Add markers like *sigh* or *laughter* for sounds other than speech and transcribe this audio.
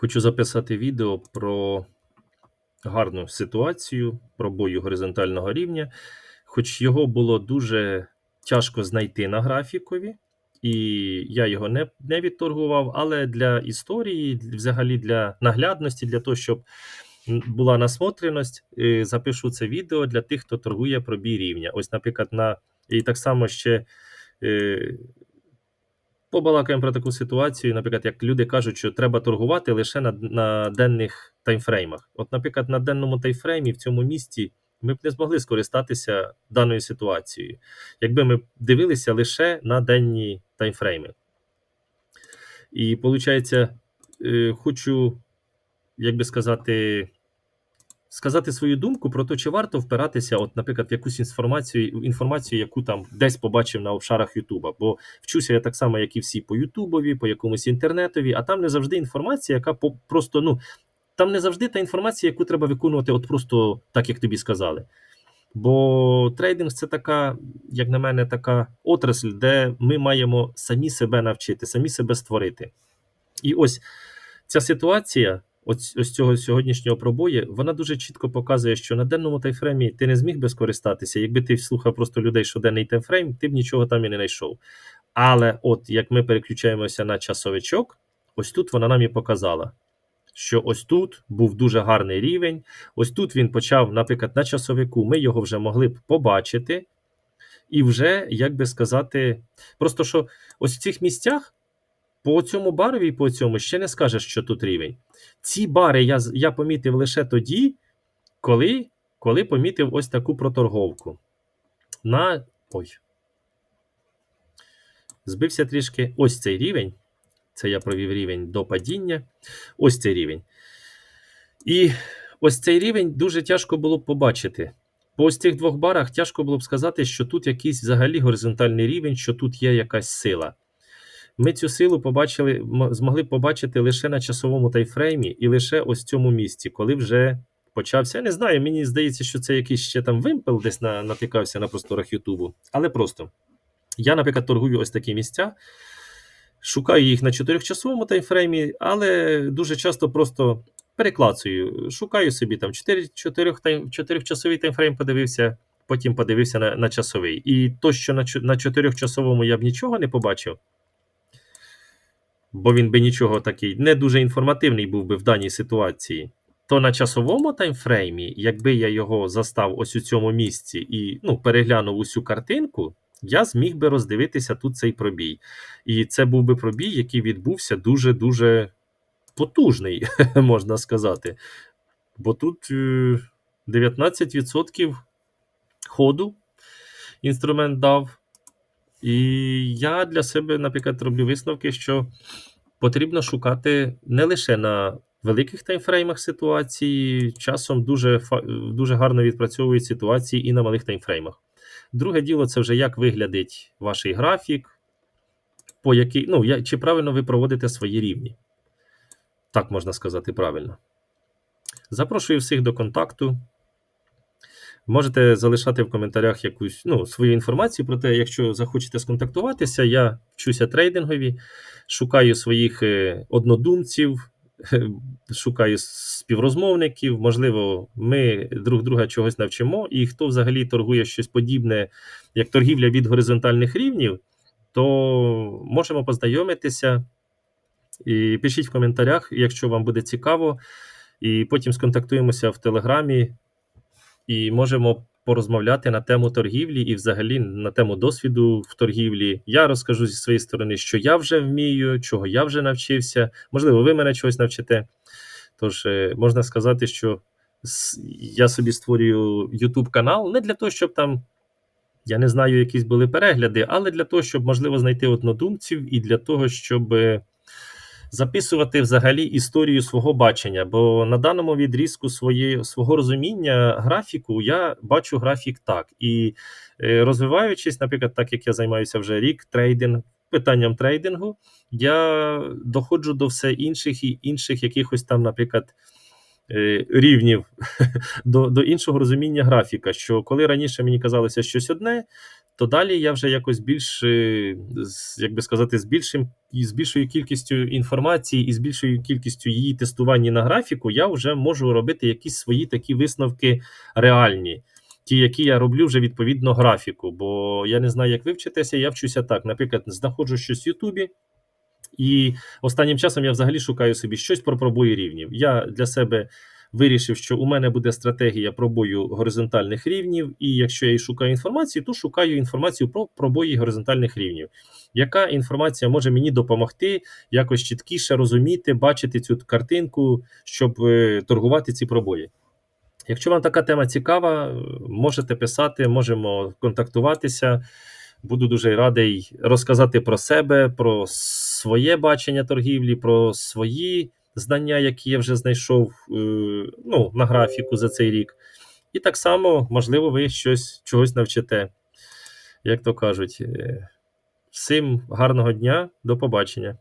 Хочу записати відео про гарну ситуацію пробою горизонтального рівня, хоч його було дуже тяжко знайти на графікові, і я його не, не відторгував, але для історії, взагалі для наглядності, для того, щоб була насмотреність, е, запишу це відео для тих, хто торгує пробій рівня. Ось, наприклад, на і так само ще. Е, Побалакаємо про таку ситуацію, наприклад, як люди кажуть, що треба торгувати лише на, на денних таймфреймах. От, наприклад, на денному таймфреймі в цьому місці ми б не змогли скористатися даною ситуацією, якби ми дивилися лише на денні таймфрейми. І виходить, хочу, як би сказати, сказати свою думку про те, чи варто впиратися, от, наприклад, в якусь інформацію, інформацію, яку там десь побачив на обшарах Ютуба. Бо вчуся я так само, як і всі по Ютубові, по якомусь інтернетові, а там не завжди інформація, яка по, просто, ну, там не завжди та інформація, яку треба виконувати, от просто так, як тобі сказали. Бо трейдинг це така, як на мене, така отрасль, де ми маємо самі себе навчити, самі себе створити. І ось ця ситуація, ось, ось цього сьогоднішнього пробою, вона дуже чітко показує, що на денному таймфреймі ти не зміг би скористатися. Якби ти слухав просто людей, що денний таймфрейм, ти б нічого там і не знайшов. Але от як ми переключаємося на часовичок, ось тут вона нам і показала. Що ось тут був дуже гарний рівень. Ось тут він почав, наприклад, на часовику. Ми його вже могли б побачити, і вже, як би сказати, просто що ось в цих місцях по цьому барові і по цьому ще не скажеш, що тут рівень. Ці бари я, я помітив лише тоді, коли, коли помітив ось таку проторговку. На. Ой. Збився трішки ось цей рівень. Це я провів рівень до падіння. Ось цей рівень. І ось цей рівень дуже тяжко було б побачити. По ось цих двох барах тяжко було б сказати, що тут якийсь взагалі горизонтальний рівень, що тут є якась сила. Ми цю силу побачили, змогли побачити лише на часовому тайфреймі і лише ось цьому місці, коли вже почався. Я не знаю, мені здається, що це якийсь ще там вимпел десь на, натикався на просторах Ютубу. Але просто я, наприклад, торгую ось такі місця, шукаю їх на 4-часовому таймфреймі, але дуже часто просто переклацую. Шукаю собі там 4, 4, 4 часовий таймфрейм подивився, потім подивився на, на часовий. І то, що на, на 4-часовому я б нічого не побачив, бо він би нічого такий не дуже інформативний був би в даній ситуації. То на часовому таймфреймі, якби я його застав ось у цьому місці і ну, переглянув усю картинку, я зміг би роздивитися тут цей пробій. І це був би пробій, який відбувся дуже-дуже потужний, *laughs* можна сказати. Бо тут е, 19% ходу інструмент дав. І я для себе, наприклад, роблю висновки, що потрібно шукати не лише на великих таймфреймах ситуації, часом дуже, дуже гарно відпрацьовують ситуації і на малих таймфреймах. Друге діло, це вже як виглядить ваш графік, по який, ну, чи правильно ви проводите свої рівні. Так можна сказати правильно. Запрошую всіх до контакту. Можете залишати в коментарях якусь ну, свою інформацію про те, якщо захочете сконтактуватися, я вчуся трейдингові, шукаю своїх е, однодумців, *laughs* шукаю співрозмовників. Можливо, ми друг друга чогось навчимо. І хто взагалі торгує щось подібне, як торгівля від горизонтальних рівнів, то можемо познайомитися. І пишіть в коментарях, якщо вам буде цікаво. І потім сконтактуємося в Телеграмі і можемо порозмовляти на тему торгівлі і взагалі на тему досвіду в торгівлі. Я розкажу зі своєї сторони, що я вже вмію, чого я вже навчився. Можливо, ви мене чогось навчите. Тож е, можна сказати, що я собі створюю YouTube канал не для того, щоб там. Я не знаю, якісь були перегляди, але для того, щоб можливо знайти однодумців, і для того, щоб е, записувати взагалі історію свого бачення. Бо на даному відрізку своє, свого розуміння графіку я бачу графік так. І е, розвиваючись, наприклад, так як я займаюся вже рік трейдинг, питанням трейдингу, я доходжу до все інших і інших якихось там, наприклад. е, Рівнів *laughs* до, до іншого розуміння графіка, що коли раніше мені казалося щось одне, то далі я вже якось більш, е, як би сказати, з більшим з більшою кількістю інформації і з більшою кількістю її тестування на графіку, я вже можу робити якісь свої такі висновки реальні. Ті, які я роблю вже відповідно графіку. Бо я не знаю, як ви вчитеся, я вчуся так. Наприклад, знаходжу щось в Ютубі, і останнім часом я взагалі шукаю собі щось про пробої рівнів. Я для себе вирішив, що у мене буде стратегія пробою горизонтальних рівнів, і якщо я і шукаю інформацію, то шукаю інформацію про пробої горизонтальних рівнів. Яка інформація може мені допомогти якось чіткіше розуміти, бачити цю картинку, щоб е, торгувати ці пробої? Якщо вам така тема цікава, можете писати, можемо контактуватися. Буду дуже радий розказати про себе, про своє бачення торгівлі, про свої знання, які я вже знайшов е, ну, на графіку за цей рік. І так само, можливо, ви щось чогось навчите. Як то кажуть, Е, всім гарного дня, до побачення.